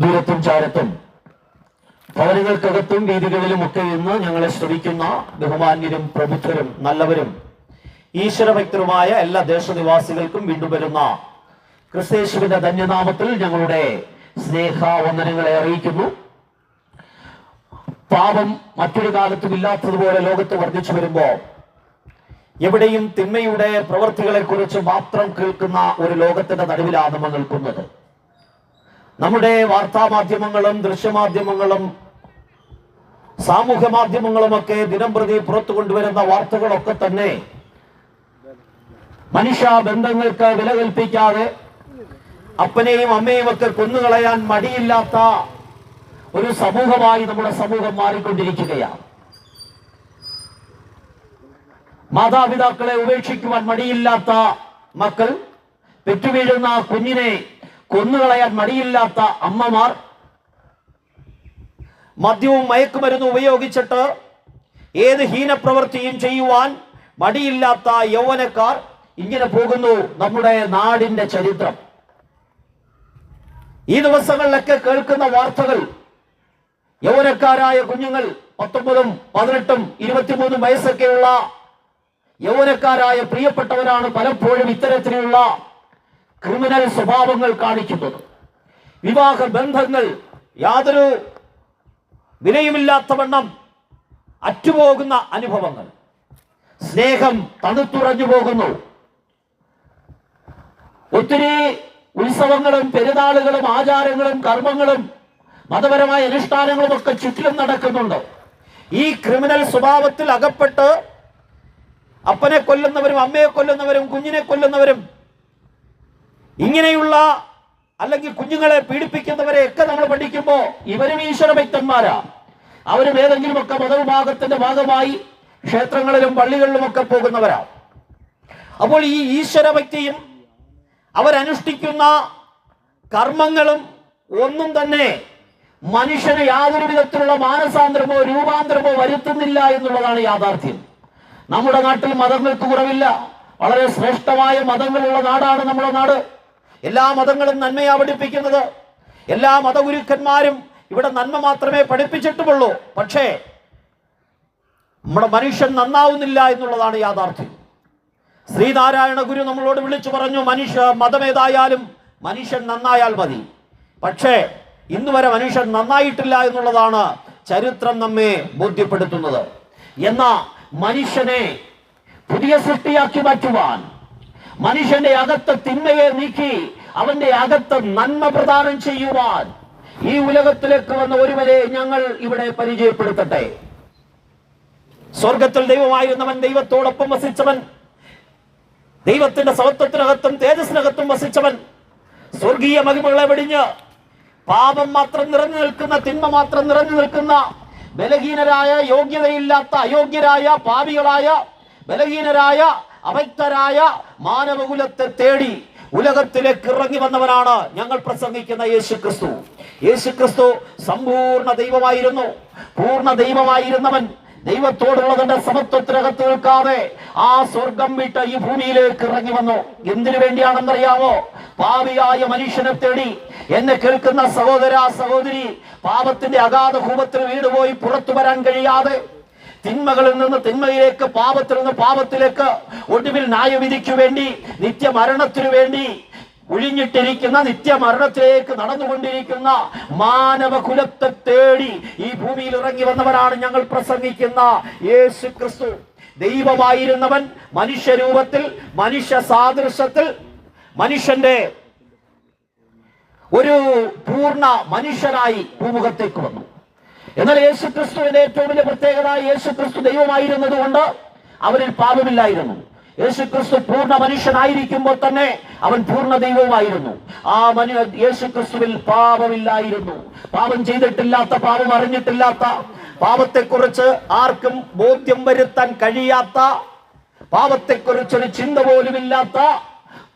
ദൂരത്തും ചാരത്തും. ഭവനങ്ങൾക്കകത്തും വീതികളിലും ഒക്കെ ഇന്ന് ഞങ്ങളെ ശ്രമിക്കുന്ന ബഹുമാന്യരും പ്രബുദ്ധരും നല്ലവരും ഈശ്വരഭക്തരുമായ എല്ലാ ദേശനിവാസികൾക്കും വീണ്ടും വരുന്ന ക്രിസ്തേശുവിന്റെ ധന്യനാമത്തിൽ ഞങ്ങളുടെ സ്നേഹ വന്ദനങ്ങളെ അറിയിക്കുന്നു. പാപം മറ്റൊരു കാലത്തും ഇല്ലാത്തതുപോലെ ലോകത്ത് വർദ്ധിച്ചു വരുമ്പോ എവിടെയും തിന്മയുടെ പ്രവൃത്തികളെ കുറിച്ച് മാത്രം കേൾക്കുന്ന ഒരു ലോകത്തിന്റെ നടുവിലാണ് നമ്മൾ നിൽക്കുന്നത്. നമ്മുടെ വാർത്താ മാധ്യമങ്ങളും ദൃശ്യമാധ്യമങ്ങളും സാമൂഹ്യ മാധ്യമങ്ങളുമൊക്കെ ദിനം പ്രതി പുറത്തു കൊണ്ടുവരുന്ന വാർത്തകളൊക്കെ തന്നെ മനുഷ്യ ബന്ധങ്ങൾക്ക് വില കൽപ്പിക്കാതെ അപ്പനെയും അമ്മയും ഒക്കെ കൊന്നുകളയാൻ മടിയില്ലാത്ത ഒരു സമൂഹമായി നമ്മുടെ സമൂഹം മാറിക്കൊണ്ടിരിക്കുകയാണ്. മാതാപിതാക്കളെ ഉപേക്ഷിക്കുവാൻ മടിയില്ലാത്ത മക്കൾ പെറ്റുവീഴുന്ന കുഞ്ഞിനെ കൊന്നുകളയാൻ മടിയില്ലാത്ത അമ്മമാർ മദ്യവും മയക്കുമരുന്നും ഉപയോഗിച്ചിട്ട് ഏത് ഹീനപ്രവൃത്തിയും ചെയ്യുവാൻ മടിയില്ലാത്ത യൗവനക്കാർ ഇങ്ങനെ പോകുന്നു നമ്മുടെ നാടിന്റെ ചരിത്രം. ഈ ദിവസങ്ങളിലൊക്കെ കേൾക്കുന്ന വാർത്തകൾ യൗവനക്കാരായ കുഞ്ഞുങ്ങൾ പത്തൊമ്പതും പതിനെട്ടും ഇരുപത്തിമൂന്നും വയസ്സൊക്കെയുള്ള യൗവനക്കാരായ പ്രിയപ്പെട്ടവരാണ് പലപ്പോഴും ഇത്തരത്തിലുള്ള ക്രിമിനൽ സ്വഭാവങ്ങൾ കാണിക്കുന്നത്. വിവാഹ ബന്ധങ്ങൾ യാതൊരു വിലയുമില്ലാത്തവണ്ണം അറ്റുപോകുന്ന അനുഭവങ്ങൾ. സ്നേഹം തണുത്തുറഞ്ഞു പോകുന്നു. ഒത്തിരി ഉത്സവങ്ങളും പെരുന്നാളുകളും ആചാരങ്ങളും കർമ്മങ്ങളും മതപരമായ അനുഷ്ഠാനങ്ങളും ഒക്കെ ചുറ്റിലും നടക്കുന്നുണ്ട്. ഈ ക്രിമിനൽ സ്വഭാവത്തിൽ അകപ്പെട്ട് അപ്പനെ കൊല്ലുന്നവരും അമ്മയെ കൊല്ലുന്നവരും കുഞ്ഞിനെ കൊല്ലുന്നവരും ഇങ്ങനെയുള്ള അല്ലെങ്കിൽ കുഞ്ഞുങ്ങളെ പീഡിപ്പിക്കുന്നവരെ ഒക്കെ നമ്മൾ പഠിക്കുമ്പോൾ ഇവരും ഈശ്വര ഭക്തന്മാരാ. അവരും ഏതെങ്കിലും ഒക്കെ മതവിഭാഗത്തിന്റെ ഭാഗമായി ക്ഷേത്രങ്ങളിലും പള്ളികളിലും ഒക്കെ പോകുന്നവരാ. അപ്പോൾ ഈ ഈശ്വര ഭക്തിയും അവരനുഷ്ഠിക്കുന്ന കർമ്മങ്ങളും ഒന്നും തന്നെ മനുഷ്യന് യാതൊരു വിധത്തിലുള്ള മാനസാന്തരമോ രൂപാന്തരമോ വരുത്തുന്നില്ല എന്നുള്ളതാണ് യാഥാർത്ഥ്യം. നമ്മുടെ നാട്ടിൽ മതങ്ങൾക്ക് കുറവില്ല. വളരെ ശ്രേഷ്ഠമായ മതങ്ങളുള്ള നാടാണ് നമ്മുടെ നാട്. എല്ലാ മതങ്ങളും നന്മയാ പഠിപ്പിക്കുന്നത്. എല്ലാ മതഗുരുക്കന്മാരും ഇവിടെ നന്മ മാത്രമേ പഠിപ്പിച്ചിട്ടുമുള്ളൂ. പക്ഷേ നമ്മുടെ മനുഷ്യൻ നന്നാവുന്നില്ല എന്നുള്ളതാണ് യാഥാർത്ഥ്യം. ശ്രീനാരായണ ഗുരു നമ്മളോട് വിളിച്ചു പറഞ്ഞു മനുഷ്യ മതമേതായാലും മനുഷ്യൻ നന്നായാൽ മതി. പക്ഷേ ഇന്ന് വരെ മനുഷ്യൻ നന്നായിട്ടില്ല എന്നുള്ളതാണ് ചരിത്രം നമ്മെ ബോധ്യപ്പെടുത്തുന്നത്. എന്ന മനുഷ്യനെ പുതിയ സൃഷ്ടിയാക്കി മാറ്റുവാൻ മനുഷ്യന്റെ അകത്ത് തിന്മയെ നീക്കി അവന്റെ അകത്ത് നന്മ പ്രദാനം ചെയ്യുവാൻ ഈ ഉലകത്തിലേക്ക് വന്ന ഒരുവരെ ഞങ്ങൾ ഇവിടെ പരിചയപ്പെടുത്തട്ടെ. സ്വർഗത്തിൽ ദൈവമായിരുന്നവൻ ദൈവത്തോടൊപ്പം വസിച്ചവൻ ദൈവത്തിന്റെ സമത്വത്തിനകത്തും തേജസ്സിനകത്തും വസിച്ചവൻ സ്വർഗീയ മഹിമകളെ വെടിഞ്ഞ് പാപം മാത്രം നിറഞ്ഞു നിൽക്കുന്ന തിന്മ മാത്രം നിറഞ്ഞു നിൽക്കുന്ന ബലഹീനരായ യോഗ്യതയില്ലാത്ത അയോഗ്യരായ പാപികളായ ബലഹീനരായ അവൈക്തരായ മാനവകുലത്തെ തേടി ഉലകത്തിലേക്ക് ഇറങ്ങി വന്നവനാണ് ഞങ്ങൾ പ്രസംഗിക്കുന്ന യേശു ക്രിസ്തു യേശു ക്രിസ്തു സമ്പൂർണ ദൈവമായിരുന്നു. പൂർണ ദൈവമായിരുന്നവൻ. ദൈവത്തോടുള്ള തന്റെ സമത്വത്തിനകത്ത് നിൽക്കാതെ ആ സ്വർഗം വിട്ട് ഈ ഭൂമിയിലേക്ക് ഇറങ്ങി വന്നു. എന്തിനു വേണ്ടിയാണെന്നറിയാമോ? പാവിയായ മനുഷ്യനെ തേടി എന്നെ കേൾക്കുന്ന സഹോദര സഹോദരി പാപത്തിന്റെ അഗാധ കൂപത്തിൽ വീടുപോയി പുറത്തു വരാൻ കഴിയാതെ തിന്മകളിൽ നിന്ന് തിന്മയിലേക്ക് പാപത്തിൽ നിന്ന് പാപത്തിലേക്ക് ഒടുവിൽ ന്യായവിധിക്കു വേണ്ടി നിത്യമരണത്തിനു വേണ്ടി ഒഴിഞ്ഞിട്ടിരിക്കുന്ന നിത്യമരണത്തിലേക്ക് നടന്നുകൊണ്ടിരിക്കുന്ന മാനവ കുലത്തെ തേടി ഈ ഭൂമിയിൽ ഇറങ്ങി വന്നവരാണ് ഞങ്ങൾ പ്രസംഗിക്കുന്ന യേശു ക്രിസ്തു ദൈവമായിരുന്നവൻ മനുഷ്യരൂപത്തിൽ മനുഷ്യ സാദൃശ്യത്തിൽ മനുഷ്യന്റെ ഒരു പൂർണ മനുഷ്യനായി ഭൂമുഖത്തേക്ക് വന്നു. എന്നാൽ യേശു ക്രിസ്തുവിന്റെ ഏറ്റവും വലിയ പ്രത്യേകത യേശു ക്രിസ്തു ദൈവമായിരുന്നത് കൊണ്ട് അവരിൽ പാപമില്ലായിരുന്നു. യേശു ക്രിസ്തു പൂർണ മനുഷ്യനായിരിക്കുമ്പോൾ തന്നെ അവൻ പൂർണ ദൈവവുമായിരുന്നു. ആ മനു യേശു ക്രിസ്തുവിൽ പാപമില്ലായിരുന്നു. പാപം ചെയ്തിട്ടില്ലാത്ത പാപം അറിഞ്ഞിട്ടില്ലാത്ത പാപത്തെക്കുറിച്ച് ആർക്കും ബോധ്യം വരുത്താൻ കഴിയാത്ത പാപത്തെക്കുറിച്ചൊരു ചിന്ത പോലുമില്ലാത്ത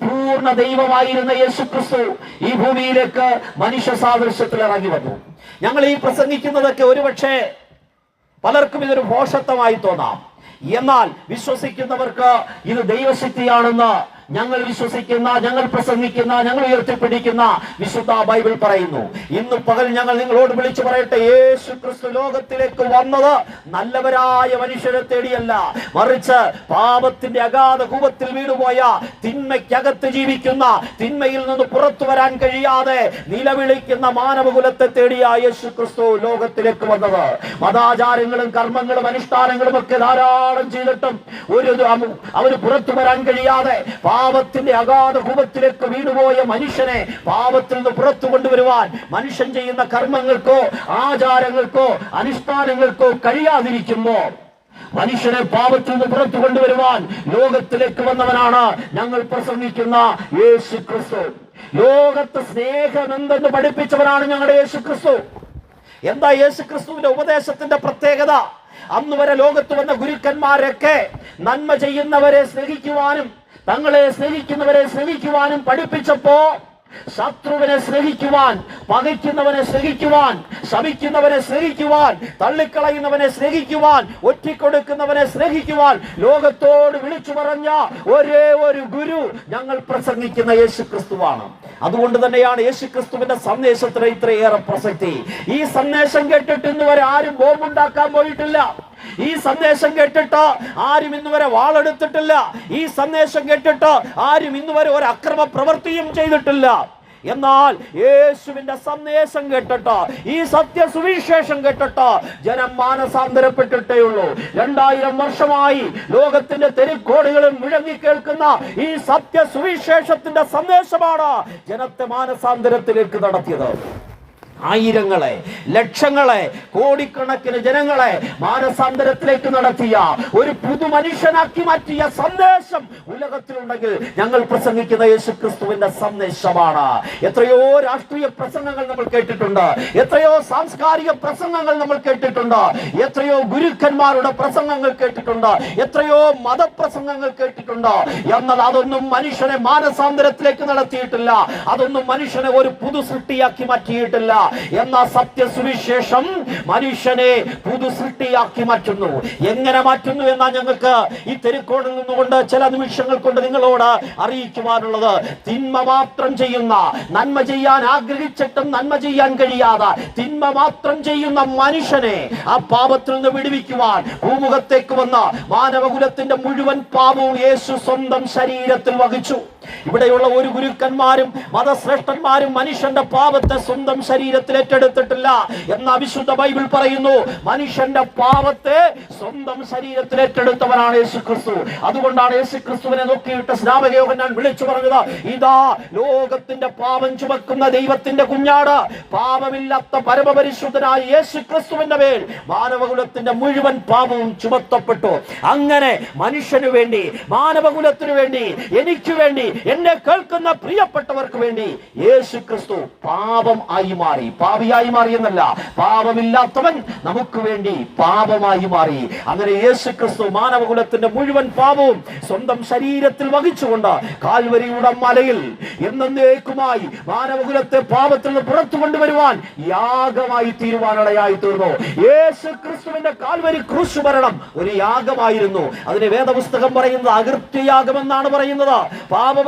പൂർണ ദൈവമായിരുന്ന യേശു ക്രിസ്തു ഈ ഭൂമിയിലേക്ക് മനുഷ്യ സാദൃശ്യത്തിൽ ഇറങ്ങി വന്നു. ഞങ്ങൾ ഈ പ്രസംഗിക്കുന്നതൊക്കെ ഒരുപക്ഷെ പലർക്കും ഇതൊരു ഭോഷത്വമായി തോന്നാം. എന്നാൽ വിശ്വസിക്കുന്നവർക്ക് ഇത് ദൈവശക്തിയാണെന്ന് ഞങ്ങൾ വിശ്വസിക്കുന്ന ഞങ്ങൾ പ്രസംഗിക്കുന്ന ഞങ്ങൾ ഉയർത്തിപ്പിടിക്കുന്ന വിശുദ്ധ ബൈബിൾ പറയുന്നു. ഇന്ന് പകൽ ഞങ്ങൾ നിങ്ങളോട് വിളിച്ചു പറയട്ടെ യേശു ക്രിസ്തു ലോകത്തിലേക്ക് വന്നത് നല്ലവരായ മനുഷ്യരെ തേടിയല്ല. മറിച്ച് പാപത്തിന്റെ അഗാധ കൂപത്തിൽ വീണുപോയ തിന്മയ്ക്കകത്ത് ജീവിക്കുന്ന തിന്മയിൽ നിന്ന് പുറത്തു വരാൻ കഴിയാതെ നിലവിളിക്കുന്ന മാനവകുലത്തെ തേടിയ യേശു ക്രിസ്തു ലോകത്തിലേക്ക് വന്നത്. മതാചാരങ്ങളും കർമ്മങ്ങളും അനുഷ്ഠാനങ്ങളും ഒക്കെ ധാരാളം ചെയ്തിട്ടും ഒരു അവന് പുറത്തു വരാൻ കഴിയാതെ പാപത്തിന്റെ അഗാധ കുപത്തിലേക്ക് വീണുപോയ മനുഷ്യനെ പാപത്തിൽ നിന്ന് പുറത്തു കൊണ്ടുവരുവാൻ മനുഷ്യൻ ചെയ്യുന്ന കർമ്മങ്ങൾക്കോ ആചാരങ്ങൾക്കോ അനുഷ്ഠാനങ്ങൾക്കോ കഴിയാതിരിക്കുമ്പോ മനുഷ്യനെ പാപത്തിൽ നിന്ന് പുറത്തു കൊണ്ടുവരുവാൻ ലോകത്തിലേക്ക് വന്നവനാണ് ഞങ്ങൾ പ്രസംഗിക്കുന്ന യേശു ക്രിസ്തു ലോകത്ത് സ്നേഹമെന്തെന്ന് പഠിപ്പിച്ചവനാണ് ഞങ്ങളുടെ യേശു ക്രിസ്തു എന്താ യേശു ക്രിസ്തുവിന്റെ ഉപദേശത്തിന്റെ പ്രത്യേകത? അന്ന് വരെ ലോകത്ത് വന്ന ഗുരുക്കന്മാരൊക്കെ നന്മ ചെയ്യുന്നവരെ സ്നേഹിക്കുവാനും തങ്ങളെ സ്നേഹിക്കുന്നവരെ സ്നേഹിക്കുവാനും പഠിപ്പിച്ചപ്പോ ശത്രുവിനെ സ്നേഹിക്കുവാൻ പകയ്ക്കുന്നവനെ സ്നേഹിക്കുവാൻ ശമിക്കുന്നവനെ സ്നേഹിക്കുവാൻ തള്ളിക്കളയുന്നവനെ സ്നേഹിക്കുവാൻ ഒറ്റിക്കൊടുക്കുന്നവനെ സ്നേഹിക്കുവാൻ ലോകത്തോട് വിളിച്ചു പറഞ്ഞ ഒരേ ഒരു ഗുരു ഞങ്ങൾ പ്രസംഗിക്കുന്ന യേശു ക്രിസ്തുവാണ് അതുകൊണ്ട് തന്നെയാണ് യേശു ക്രിസ്തുവിന്റെ സന്ദേശത്തിന് ഇത്രയേറെ പ്രസക്തി. ഈ സന്ദേശം കേട്ടിട്ട് ഇന്നുവരെ ആരും ബോംബുണ്ടാക്കാൻ പോയിട്ടില്ല. ഈ സന്ദേശം കേട്ടിട്ട്? ആരും ഇന്ന് വരെ വാളെടുത്തിട്ടില്ല. ഈ സന്ദേശം കേട്ടിട്ട്? ആരും ഇന്ന് വരെ ഒരു അക്രമ പ്രവൃത്തിയും ചെയ്തിട്ടില്ല. എന്നാൽ യേശുവിന്റെ സന്ദേശം കേട്ടിട്ട്? ഈ സത്യ സുവിശേഷം കേട്ടിട്ട്? ജനം മാനസാന്തരപ്പെട്ടിട്ടേ ഉള്ളൂ. രണ്ടായിരം വർഷമായി ലോകത്തിന്റെ തെരുക്കോടുകളും മുഴങ്ങി കേൾക്കുന്ന ഈ സത്യ സുവിശേഷത്തിന്റെ സന്ദേശമാണ് ജനത്തെ മാനസാന്തരത്തിലേക്ക് നടത്തിയത്. ആയിരങ്ങളെ ലക്ഷങ്ങളെ കോടിക്കണക്കിന് ജനങ്ങളെ മാനസാന്തരത്തിലേക്ക് നടത്തിയ ഒരു പുതു മനുഷ്യനാക്കി മാറ്റിയ സന്ദേശം ഉലകത്തിലുണ്ടെങ്കിൽ ഞങ്ങൾ പ്രസംഗിക്കുന്ന യേശു ക്രിസ്തുവിന്റെ സന്ദേശമാണ്. എത്രയോ രാഷ്ട്രീയ പ്രസംഗങ്ങൾ നമ്മൾ കേട്ടിട്ടുണ്ട്. എത്രയോ സാംസ്കാരിക പ്രസംഗങ്ങൾ നമ്മൾ കേട്ടിട്ടുണ്ട്. എത്രയോ ഗുരുക്കന്മാരുടെ പ്രസംഗങ്ങൾ കേട്ടിട്ടുണ്ട്. എത്രയോ മതപ്രസംഗങ്ങൾ കേട്ടിട്ടുണ്ട്. എന്നാൽ അതൊന്നും മനുഷ്യനെ മാനസാന്തരത്തിലേക്ക് നടത്തിയിട്ടില്ല. അതൊന്നും മനുഷ്യനെ ഒരു പുതു സൃഷ്ടിയാക്കി മാറ്റിയിട്ടില്ല. എന്ന സത്യസുവിശേഷം മനുഷ്യനെ പുതു സൃഷ്ടിയാക്കി മാറ്റുന്നു. എങ്ങനെ മാറ്റുന്നു എന്നാ ഞങ്ങൾക്ക് ഈ തെരുക്കോടിൽ നിന്നുകൊണ്ട് ചില നിമിഷങ്ങൾ കൊണ്ട് നിങ്ങളോട് അറിയിക്കുവാനുള്ളത്. തിന്മ മാത്രം ചെയ്യുന്ന നന്മ ചെയ്യാൻ ആഗ്രഹിച്ചിട്ടും നന്മ ചെയ്യാൻ കഴിയാതെ തിന്മ മാത്രം ചെയ്യുന്ന മനുഷ്യനെ ആ പാപത്തിൽ നിന്ന് വിടുവിക്കുവാൻ ഭൂമുഖത്തേക്ക് വന്ന മാനവകുലത്തിന്റെ മുഴുവൻ പാപവും യേശു സ്വന്തം ശരീരത്തിൽ വഹിച്ചു. ഇവിടെയുള്ള ഒരു ഗുരുക്കന്മാരും മതശ്രേഷ്ഠന്മാരും മനുഷ്യന്റെ പാപത്തെ സ്വന്തം ശരീരത്തിൽ ഏറ്റെടുത്തിട്ടില്ല എന്ന് അവിശുദ്ധ ബൈബിൾ പറയുന്നു മനുഷ്യന്റെ പാപത്തെ സ്വന്തം ശരീരത്തിൽ ഏറ്റെടുത്തവനാണ് യേശു ക്രിസ്തു അതുകൊണ്ടാണ് യേശു ക്രിസ്തുവിനെ നോക്കിയിട്ട് സ്നാപകയോഗം ഞാൻ വിളിച്ചു പറഞ്ഞത് ഇതാ ലോകത്തിന്റെ പാപം ചുമക്കുന്ന ദൈവത്തിന്റെ കുഞ്ഞാട് പാപമില്ലാത്ത പരമപരിശുദ്ധനായ യേശു ക്രിസ്തുവിന്റെ മേൽ മാനവകുലത്തിന്റെ മുഴുവൻ പാപവും ചുമത്തപ്പെട്ടു. അങ്ങനെ മനുഷ്യനു വേണ്ടി മാനവകുലത്തിനു വേണ്ടി എനിക്ക് വേണ്ടി എന്നെ കേൾക്കുന്ന പ്രിയപ്പെട്ടവർക്ക് വേണ്ടി യേശു ക്രിസ്തു പാപം ആയി മാറി. പാപിയായി മാറി എന്നല്ല. പാപമില്ലാത്തവൻ നമുക്ക് വേണ്ടി പാപമായി മാറി. അങ്ങനെ യേശു ക്രിസ്തു മാനവകുലത്തിന്റെ മുഴുവൻ പാപവും സ്വന്തം ശരീരത്തിൽ വഹിച്ചുകൊണ്ട് കാൽവരിയുടെ മലയിൽ എന്നേക്കുമായി മാനവകുലത്തെ പാപത്തിൽ നിന്ന് പുറത്തു കൊണ്ടുവരുവാൻ യാഗമായി തീരുവാനിടയായി തീർന്നു. യേശു ക്രിസ്തുവിന്റെ കാൽവരി ക്രൂശ് മരണം ഒരു യാഗമായിരുന്നു. അതിന് വേദപുസ്തകം പറയുന്നത് അകൃത്യയാഗമെന്നാണ് പറയുന്നത്.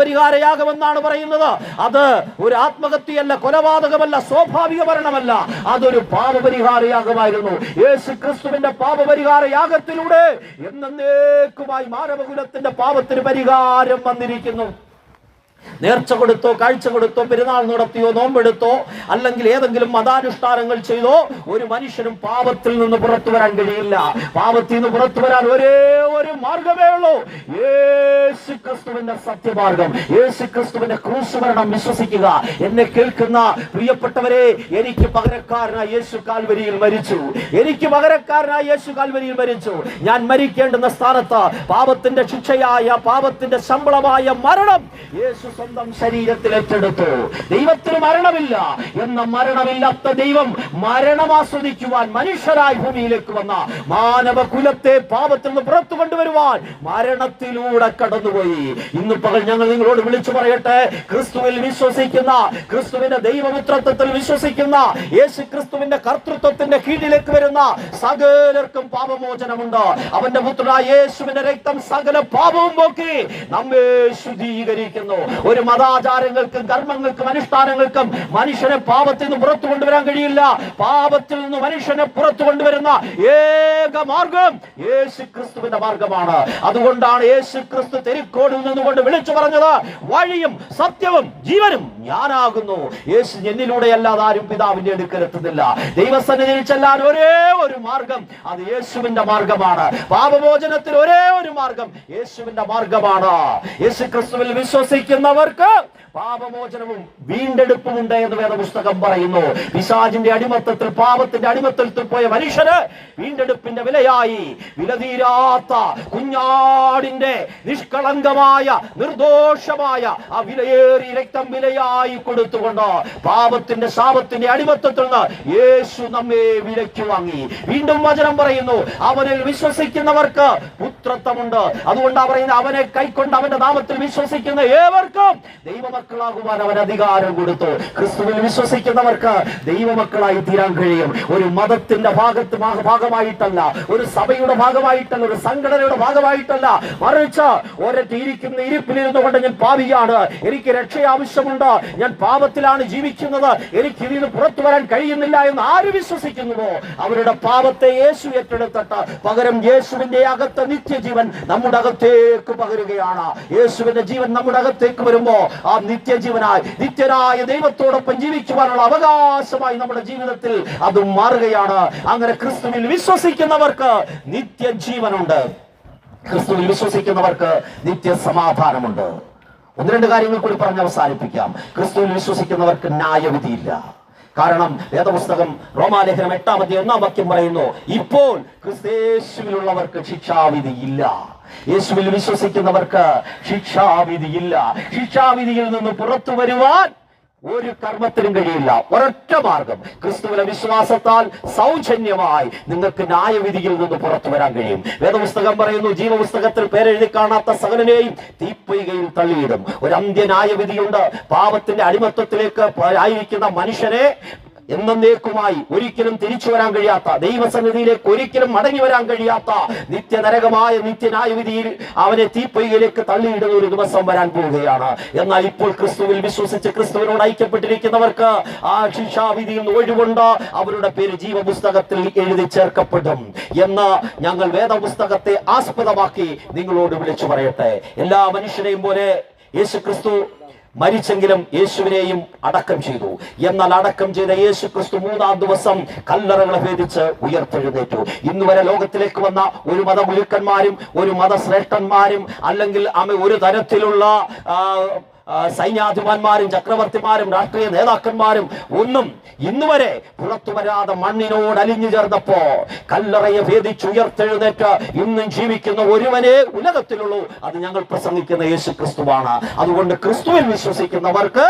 പാപപരിഹാര യാഗമെന്നാണ് പറയുന്നത്. അത് ഒരു ആത്മഹത്യയല്ല കൊലപാതകമല്ല സ്വാഭാവിക മരണമല്ല. അതൊരു പാപപരിഹാര യാഗമായിരുന്നു യേശു ക്രിസ്തുവിന്റെ പാപപരിഹാര യാഗത്തിലൂടെ എന്നേക്കുമായി മാനവകുലത്തിന്റെ പാപത്തിന് പരിഹാരം വന്നിരിക്കുന്നു. നേർച്ച കൊടുത്തോ കാഴ്ച കൊടുത്തോ പെരുന്നാൾ നടത്തിയോ നോമ്പെടുത്തോ അല്ലെങ്കിൽ ഏതെങ്കിലും മതാനുഷ്ഠാനങ്ങൾ ചെയ്തോ ഒരു മനുഷ്യനും പാപത്തിൽ നിന്ന് പുറത്തു വരാൻ കഴിയില്ല. പാപത്തിൽ നിന്ന് പുറത്തു വരാൻ ഒരേ ഒരു മാർഗമേ ഉള്ളൂ. യേശു ക്രിസ്തുവിന്റെ സത്യമാർഗം യേശു ക്രിസ്തുവിന്റെ ക്രൂശ് മരണം വിശ്വസിക്കുക. എന്നെ കേൾക്കുന്ന പ്രിയപ്പെട്ടവരെ എനിക്ക് പകരക്കാരനായി യേശു കാൽവരിയിൽ മരിച്ചു. എനിക്ക് പകരക്കാരനായി യേശു കാൽവരിയിൽ മരിച്ചു. ഞാൻ മരിക്കേണ്ടുന്ന സ്ഥാനത്ത് പാപത്തിന്റെ ശിക്ഷയായ പാപത്തിന്റെ ശമ്പളമായ മരണം യേശു സ്വന്തം ശരീരത്തിൽ ഏറ്റെടുത്തു. ദൈവത്തിന് മരണമില്ല. എന്ന മരണമില്ലാത്ത ദൈവം മരണം ആസ്വദിക്കുവാൻ മനുഷ്യരായി ഭൂമിയിലേക്ക് വന്ന മാനവ കുലത്തെ പാപത്തിൽ നിന്ന് പുറത്തു കൊണ്ടുവരുവാൻ മരണത്തിലൂടെ കടന്നുപോയി. ഇന്ന് പകൽ ഞങ്ങൾ നിങ്ങളോട് വിളിച്ചു പറയട്ടെ. ക്രിസ്തുവിൽ വിശ്വസിക്കുന്ന ക്രിസ്തുവിന്റെ ദൈവമിത്രത്വത്തിൽ വിശ്വസിക്കുന്ന യേശു ക്രിസ്തുവിന്റെ കർത്തൃത്വത്തിന്റെ കീഴിലേക്ക് വരുന്ന സകലർക്കും പാപമോചനമുണ്ട്. അവന്റെ പുത്രനായ യേശുവിന്റെ രക്തം സകല പാപവും പോക്കി നമ്മെ ശുദ്ധീകരിക്കുന്നു. ഒരു മതാചാരങ്ങൾക്കും കർമ്മങ്ങൾക്കും അനുഷ്ഠാനങ്ങൾക്കും മനുഷ്യനെ പാപത്തിൽ നിന്ന് പുറത്തു കൊണ്ടുവരാൻ കഴിയില്ല. പാപത്തിൽ നിന്ന് മനുഷ്യനെ പുറത്തു കൊണ്ടുവരുന്ന ഏക മാർഗം യേശു ക്രിസ്തുവിന്റെ മാർഗമാണ്. അതുകൊണ്ടാണ് യേശു ക്രിസ്തു തെരിക്കോടിൽ നിന്നുകൊണ്ട് വിളിച്ചു പറഞ്ഞത് വഴിയും സത്യവും ജീവനും ഞാനാകുന്നു. യേശു എന്നിലൂടെ അല്ലാതെ ആരും പിതാവിന്റെ അടുക്കൽ എത്തുന്നില്ല. ദൈവസന്നിധിയിൽ ഒരേ ഒരു മാർഗം അത് യേശുവിന്റെ മാർഗമാണ്. പാപമോചനത്തിൽ ഒരേ ഒരു മാർഗം യേശുവിന്റെ മാർഗമാണ്. യേശു ക്രിസ്തുവിൽ വിശ്വസിക്കുന്നവർക്ക് പാപമോചനവും വീണ്ടെടുപ്പും ഉണ്ട് എന്ന് വേദപുസ്തകം പറയുന്നു. വിശാജിന്റെ അടിമത്തത്തിൽ പാപത്തിന്റെ അടിമത്തത്തിൽ പോയ മനുഷ്യന് വീണ്ടെടുപ്പിന്റെ വിലയായി. വിലതീരാത്ത കുഞ്ഞാടിന്റെ നിഷ്കളങ്കമായ നിർദോഷമായ ആ വിലയേറി രക്തം വിലയായി കൊടുത്തുകൊണ്ട് പാപത്തിന്റെ ശാപത്തിന്റെ അടിമത്തത്തിൽ നിന്ന് യേശു നമ്മെ വിലയ്ക്ക് വാങ്ങി. വീണ്ടും വചനം പറയുന്നു അവനിൽ വിശ്വസിക്കുന്നവർക്ക് പുത്രത്വമുണ്ട്. അതുകൊണ്ട് പറയുന്നത് അവനെ കൈക്കൊണ്ട് അവന്റെ നാമത്തിൽ വിശ്വസിക്കുന്ന ഏവർക്കും ദൈവമക്കളാകുവാൻ അവൻ അധികാരം കൊടുത്തു. ക്രിസ്തുവിൽ വിശ്വസിക്കുന്നവർക്ക് ദൈവമക്കളായി തീരാൻ കഴിയും. ഒരു മതത്തിന്റെ ഭാഗത്ത് ഭാഗമായിട്ടല്ല ഒരു സഭയുടെ ഭാഗമായിട്ടല്ല ഒരു സംഘടനയുടെ ഭാഗമായിട്ടല്ല. മറിച്ച് ഒരൊറ്റ ഇരിക്കുന്ന ഇരിപ്പിലിരുന്നു കൊണ്ട് ഞാൻ പാപിയാണ്. എനിക്ക് രക്ഷ ആവശ്യമുണ്ട് ഞാൻ പാപത്തിലാണ് ജീവിക്കുന്നത്. എനിക്ക് ഇതിൽ നിന്ന് പുറത്തു വരാൻ കഴിയുന്നില്ല എന്ന് ആര് വിശ്വസിക്കുന്നുവോ? അവരുടെ പാപത്തെ യേശു ഏറ്റെടുത്തിട്ട് പകരം യേശുവിന്റെ അകത്ത് നിത്യജീവൻ നമ്മുടെ അകത്തേക്ക് പകരുകയാണ്. യേശുവിന്റെ ജീവൻ നമ്മുടെ അകത്തേക്ക് വരുമ്പോ ആ നിത്യജീവനായി നിത്യനായ ദൈവത്തോടൊപ്പം ജീവിക്കുവാനുള്ള അവകാശമായി നമ്മുടെ ജീവിതത്തിൽ അത് മാറുകയാണ്. അങ്ങനെ ക്രിസ്തുവിൽ വിശ്വസിക്കുന്നവർക്ക് നിത്യജീവനുണ്ട്. ക്രിസ്തുവിൽ വിശ്വസിക്കുന്നവർക്ക് നിത്യസമാധാനമുണ്ട്. ഒന്ന് രണ്ട് കാര്യങ്ങൾ കൂടി പറഞ്ഞ് അവസാനിപ്പിക്കാം. ക്രിസ്തുവിൽ വിശ്വസിക്കുന്നവർക്ക് ന്യായവിധിയില്ല. കാരണം വേദപുസ്തകം റോമാലേഖനം എട്ടാമത്തെ ഒന്നാം വാക്യം പറയുന്നു ഇപ്പോൾ ക്രിസ്തേശുവിലുള്ളവർക്ക് ശിക്ഷാവിധി ഇല്ല യേശുവിൽ വിശ്വസിക്കുന്നവർക്ക് ശിക്ഷാവിധിയില്ല. ശിക്ഷാവിധിയിൽ നിന്ന് പുറത്തു വരുവാൻ ഒരു കർമ്മത്തിനും കഴിയില്ല. ഒരൊറ്റ മാർഗം. ക്രിസ്തുവിലെ വിശ്വാസത്താൽ സൗജന്യമായി നിങ്ങൾക്ക് ന്യായവിധിയിൽ നിന്ന് പുറത്തു വരാൻ കഴിയും. വേദപുസ്തകം പറയുന്നു ജീവപുസ്തകത്തിൽ പേരെഴുതി കാണാത്ത സകലനെയും തീപ്പൊയ്കയിൽ തള്ളിയിടും. ഒരു അന്ത്യ ന്യായവിധിയുണ്ട് പാപത്തിന്റെ അടിമത്വത്തിലേക്ക് ആയിരിക്കുന്ന മനുഷ്യനെ എന്നേക്കുമായി ഒരിക്കലും തിരിച്ചു വരാൻ കഴിയാത്ത ദൈവസന്നിധിയിലേക്ക് ഒരിക്കലും മടങ്ങി വരാൻ കഴിയാത്ത നിത്യനരകമായ നിത്യനായ വിധിയിൽ അവനെ തീപ്പൊയ്കയിലേക്ക് തള്ളിയിടുന്ന ഒരു ദിവസം വരാൻ പോവുകയാണ്. എന്നാൽ ഇപ്പോൾ ക്രിസ്തുവിൽ വിശ്വസിച്ച് ക്രിസ്തുവിനോട് ഐക്യപ്പെട്ടിരിക്കുന്നവർക്ക് ആ ശിക്ഷാവിധിയിൽ നിന്ന് ഒഴിവുണ്ട്. അവരുടെ പേര് ജീവപുസ്തകത്തിൽ എഴുതി ചേർക്കപ്പെടും. എന്ന് ഞങ്ങൾ വേദപുസ്തകത്തെ ആസ്പദമാക്കി നിങ്ങളോട് വിളിച്ചു പറയട്ടെ. എല്ലാ മനുഷ്യരെയും പോലെ യേശു ക്രിസ്തു മരിച്ചെങ്കിലും യേശുവിനെയും അടക്കം ചെയ്തു. എന്നാൽ അടക്കം ചെയ്ത യേശു ക്രിസ്തു മൂന്നാം ദിവസം കല്ലറകളെ ഭേദിച്ച് ഉയർത്തെഴുന്നേറ്റു. ഇന്ന് വരെ ലോകത്തിലേക്ക് വന്ന ഒരു മതമുരുക്കന്മാരും ഒരു മതശ്രേഷ്ഠന്മാരും അല്ലെങ്കിൽ അമ്മ ഒരു തരത്തിലുള്ള സൈന്യാധിപന്മാരും ചക്രവർത്തിമാരും രാഷ്ട്രീയ നേതാക്കന്മാരും ഒന്നും ഇന്നുവരെ പുറത്തു വരാതെ മണ്ണിനോട് അലിഞ്ഞു ചേർന്നപ്പോ കല്ലറയെ ഭേദിച്ചുയർത്തെഴുന്നേറ്റ് ഇന്നും ജീവിക്കുന്ന ഒരുവനെ ഉലകത്തിലുള്ളൂ. അത് ഞങ്ങൾ പ്രസംഗിക്കുന്ന യേശു ക്രിസ്തുവാണ് അതുകൊണ്ട് ക്രിസ്തുവിൽ വിശ്വസിക്കുന്നവർക്ക്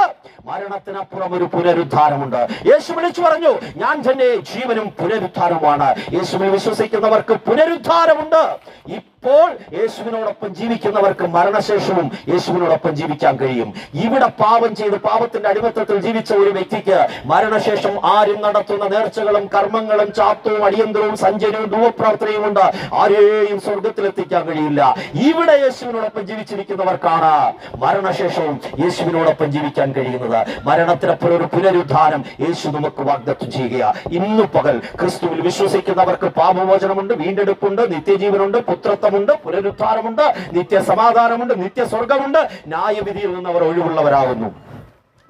മരണത്തിനപ്പുറം ഒരു പുനരുദ്ധാരമുണ്ട് യേശു വിളിച്ചു പറഞ്ഞു ഞാൻ തന്നെ ജീവനും പുനരുദ്ധാരവുമാണ് യേശുവിൽ വിശ്വസിക്കുന്നവർക്ക് പുനരുദ്ധാരമുണ്ട് ഇപ്പോൾ യേശുവിനോടൊപ്പം ജീവിക്കുന്നവർക്ക് മരണശേഷവും യേശുവിനോടൊപ്പം ജീവിക്കാൻ കഴിയും. ഇവിടെ പാപം ചെയ്ത് പാപത്തിന്റെ അടിമത്തത്തിൽ ജീവിച്ച ഒരു വ്യക്തിക്ക് മരണശേഷം ആരും നടത്തുന്ന നേർച്ചകളും കർമ്മങ്ങളും ചാത്തവും അടിയന്തരവും സഞ്ചര്യവും ധൂവപ്രാർത്ഥനയും ഉണ്ട് ആരെയും സ്വർഗത്തിലെത്തിക്കാൻ കഴിയില്ല. ഇവിടെ യേശുവിനോടൊപ്പം ജീവിച്ചിരിക്കുന്നവർക്കാണ് മരണശേഷവും യേശുവിനോടൊപ്പം ജീവിക്കാൻ കഴിയുന്നത്. മരണത്തിനപ്പുറം ഒരു പുനരുദ്ധാനം യേശു നമുക്ക് വാഗ്ദത്തം ചെയ്യുക ഇന്നു പകൽ ക്രിസ്തുവിൽ വിശ്വസിക്കുന്നവർക്ക് പാപമോചനമുണ്ട് വീണ്ടെടുപ്പുണ്ട് നിത്യജീവനുണ്ട് പുത്രത്വമുണ്ട് സമാധാനമുണ്ട് നിത്യസമാധാനമുണ്ട് നിത്യസ്വർഗമുണ്ട്. ന്യായവിധിയിൽ നിന്ന് അവർ ഒഴിവുള്ളവരാകുന്നു.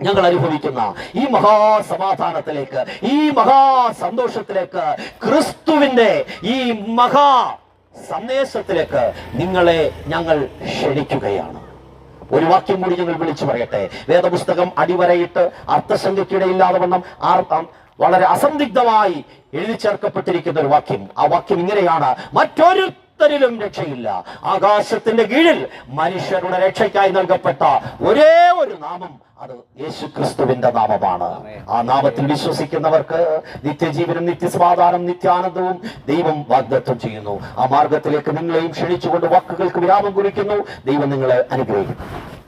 ഞങ്ങൾ അനുഭവിക്കുന്ന ഈ മഹാസമാധാനത്തിലേക്ക് ഈ മഹാസന്തോഷത്തിലേക്ക് ക്രിസ്തുവിന്റെ ഈ മഹാ സന്ദേശത്തിലേക്ക് നിങ്ങളെ ഞങ്ങൾ ക്ഷണിക്കുകയാണ്. ഒരു വാക്യം കൂടി ഞങ്ങൾ വിളിച്ചു പറയട്ടെ. വേദപുസ്തകം അടിവരയിട്ട് അർത്ഥസംഖ്യക്കിടയില്ലാതെ വണ്ണം ആർത്തം വളരെ അസന്ദിഗ്ധമായി എഴുതി ചേർക്കപ്പെട്ടിരിക്കുന്ന ഒരു വാക്യം. ആ വാക്യം ഇങ്ങനെയാണ്. മറ്റൊരുത്തനും ഒരുത്തരിലും രക്ഷയില്ല. ആകാശത്തിന്റെ കീഴിൽ മനുഷ്യരുടെ രക്ഷയ്ക്കായി നൽകപ്പെട്ട ഒരേ ഒരു നാമം അത് യേശു ക്രിസ്തുവിന്റെ നാമമാണ്. ആ നാമത്തിൽ വിശ്വസിക്കുന്നവർക്ക് നിത്യജീവനും നിത്യസമാധാനം നിത്യാനന്ദവും ദൈവം വാഗ്ദത്വം ചെയ്യുന്നു. ആ മാർഗത്തിലേക്ക് നിങ്ങളെയും ക്ഷണിച്ചുകൊണ്ട് വാക്കുകൾക്ക് വിരാമം കുറിക്കുന്നു. ദൈവം നിങ്ങളെ അനുഗ്രഹിക്കും.